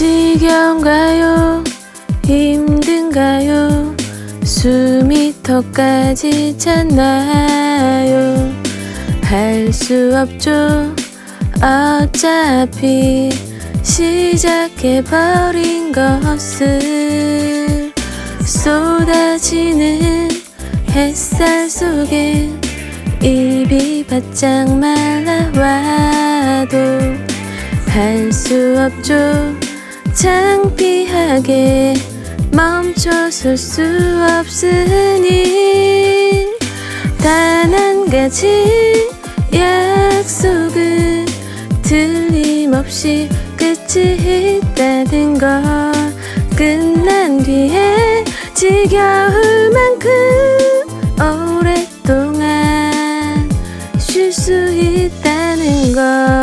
지겨운가요? 힘든가요? 숨이 턱까지 찼나요? 할 수 없죠. 어차피 시작해버린 것을 쏟아지는 햇살 속에 입이 바짝 말라와도 할 수 없죠 창피하게 멈춰설 수 없으니 단 한 가지 약속은 틀림없이 끝이 있다는 걸 끝난 뒤에 지겨울 만큼 오랫동안 쉴 수 있다는 걸